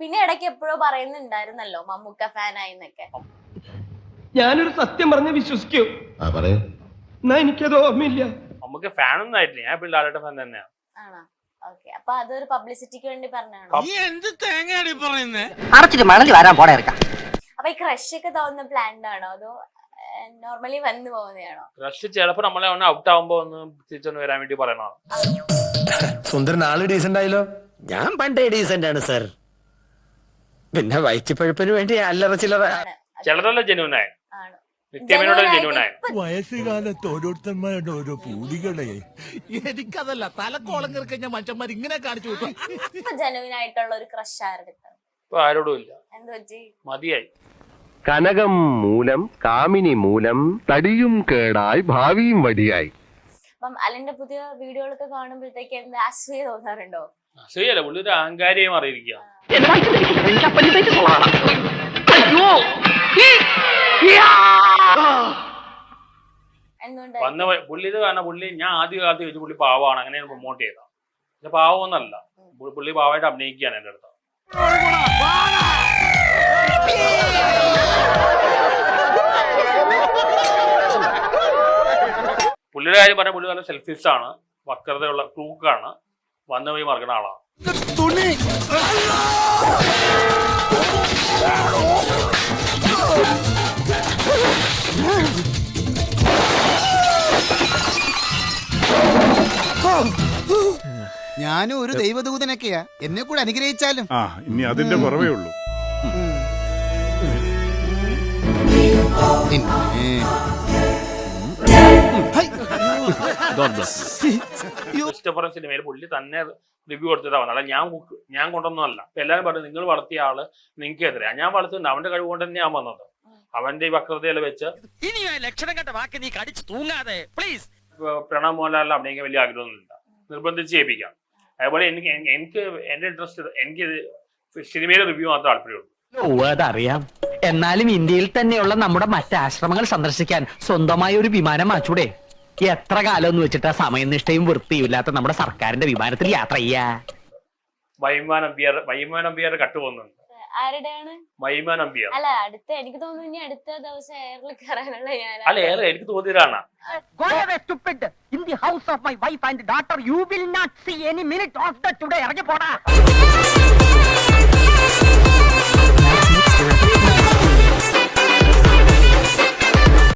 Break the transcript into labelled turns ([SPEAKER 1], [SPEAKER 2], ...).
[SPEAKER 1] പിന്നെ ഇടയ്ക്ക് എപ്പോഴോ പറയുന്നുണ്ടായിരുന്നല്ലോ മമ്മൂക്ക ഫാനായി എന്നൊക്കെ
[SPEAKER 2] ഞാനൊരു സത്യം പറഞ്ഞ് വിശ്വസിക്കൂ. എനിക്കത് ഓർമ്മയില്ല.
[SPEAKER 3] നമുക്ക് ഫാനൊന്നും ആയിട്ടില്ല. ഞാൻ ഇപ്പോൾ ഫാൻ തന്നെയാണ്
[SPEAKER 1] ആണോ? ഓക്കെ അപ്പൊ അതൊരു പബ്ലിസിറ്റിക്ക് വേണ്ടി പറഞ്ഞാണോ അപ്പൊ ഈ ക്രഷ് ഒക്കെ തോന്നുന്ന പ്ലാൻഡ് ആണോ? അതോ നോർമലി വന്നു പോകുന്നതാണോ?
[SPEAKER 3] ക്രഷ് ചിലപ്പോൾ നമ്മളെ ഒന്ന് ഔട്ട് ആവുമ്പോ ഒന്ന് തിരിച്ചൊന്ന് വരാൻ വേണ്ടി
[SPEAKER 4] സുന്ദരൻ ആൾ ഡീസന്റ് ആയല്ലോ?
[SPEAKER 5] ഞാൻ പണ്ടേ ഡീസന്റ് ആണ് സർ പിന്നെ വയറ്റിപ്പഴുപ്പിന് വേണ്ടി അല്ലറ ചില്ലറ
[SPEAKER 3] ചിലരല്ല ജനുവനായ
[SPEAKER 1] ആണോ.
[SPEAKER 3] നിത്യമേനോട് ജനുവനായ
[SPEAKER 6] വയസ്സുകാലത്ത് ഓരോരുത്തന്മാരുടെ ഓരോ പൂതികളെ. എനിക്കതല്ല തലക്കോളം കിറക്കഞ്ഞ മനുഷ്യന്മാർ ഇങ്ങനെ കാണിച്ചു
[SPEAKER 1] ജനുവിൻ ഒരു ക്രഷ് ആരുടെ
[SPEAKER 3] ഇപ്പൊ ആരോടും ഇല്ല. മതിയായി.
[SPEAKER 7] കനകം മൂലം കാമിനി മൂലം തടിയും കേടായി ഭാവിയും വടിയായി.
[SPEAKER 1] അപ്പം അലിന്റെ പുതിയ വീഡിയോകളൊക്കെ കാണുമ്പോഴത്തേക്ക് എന്താ അസൂയ തോന്നാറുണ്ടോ?
[SPEAKER 3] അസൂയല്ല പുള്ളി ഒരു അഹങ്കാരിയെ മാറിയിരിക്കുക വന്ന പുള്ളി ഇത് കാരണം പുള്ളി ഞാൻ ആദ്യ കാലത്ത് ചോദിച്ചു പുള്ളി പാവമാണ് അങ്ങനെയാണ് പ്രൊമോട്ട് ചെയ്തത്. പക്ഷെ പാവമൊന്നല്ല പുള്ളി പാവമായിട്ട് അഭിനയിക്കുകയാണ് എന്റെ അടുത്ത്. പുള്ളിയുടെ കാര്യം പറഞ്ഞാൽ പുള്ളി നല്ല സെൽഫിസ്റ്റാണ് ആണ്. വക്രതയുള്ള ക്രൂക്കാണ്. വന്നു പോയി മറക്കുന്ന ആളാണ്.
[SPEAKER 6] ഞാനും ഒരു ദൈവദൂതനൊക്കെയാ എന്നെ കൂടെ അനുഗ്രഹിച്ചാലും
[SPEAKER 8] ആ ഇനി അതിന്റെ കുറവേ ഉള്ളൂ
[SPEAKER 3] ക്രിസ്റ്റഫർ സിനിമയിൽ പുള്ളി തന്നെ റിവ്യൂ കൊടുത്തിട്ട് അല്ല ഞാൻ ഞാൻ കൊണ്ടൊന്നുമല്ല അല്ല. എല്ലാവരും പറഞ്ഞു നിങ്ങൾ വളർത്തിയ ആൾ നിങ്ങൾക്ക് എതിരെ ഞാൻ വളർത്തുന്നുണ്ട്. അവന്റെ കഴിവ് കൊണ്ട് തന്നെ ഞാൻ വന്നത്. അവന്റെ ഈ വക്രതയിൽ വെച്ച്
[SPEAKER 5] ഇനി ലക്ഷണം കണ്ട വാക്ക് നീ കടിച്ചു തൂങ്ങാതെ. പ്ലീസ്
[SPEAKER 3] പ്രണവ് മോഹൻലാലിൽ അഭിനയിക്കാൻ വലിയ ആഗ്രഹമൊന്നുമില്ല. നിർബന്ധിച്ച് ചെയ്യിപ്പിക്കാം അതുപോലെ എനിക്ക് എനിക്ക് എന്റെ ഇൻട്രസ്റ്റ് എനിക്ക് സിനിമയിലെ റിവ്യൂ മാത്രമേ താല്പര്യമുള്ളൂ.
[SPEAKER 9] അതറിയാം. എന്നാലും ഇന്ത്യയിൽ തന്നെയുള്ള നമ്മുടെ മറ്റ് ആശ്രമങ്ങൾ സന്ദർശിക്കാൻ സ്വന്തമായ ഒരു വിമാനം വാച്ചൂടെ എത്ര കാലം എന്ന് വെച്ചിട്ടാ സമയനിഷ്ഠയും വൃത്തിയില്ലാത്ത നമ്മുടെ സർക്കാരിന്റെ വിമാനത്തിൽ യാത്ര ചെയ്യാ?
[SPEAKER 3] വൈമാൻ അമ്പിയർ വൈമാൻ അമ്പിയർ കട്ട് പോകുന്നുണ്ട്
[SPEAKER 1] ആരുടെയാണ്?
[SPEAKER 3] Wyman ampere.
[SPEAKER 1] അല്ല അടുത്ത എനിക്ക് തോന്നുന്നു ഇനി അടുത്ത ദിവസം എയറിൽ കയറാനുള്ള ഞാൻ
[SPEAKER 3] അല്ല ഏറെ എനിക്ക് തോന്നിയതാണ്
[SPEAKER 9] ഇറങ്ങി പോടാ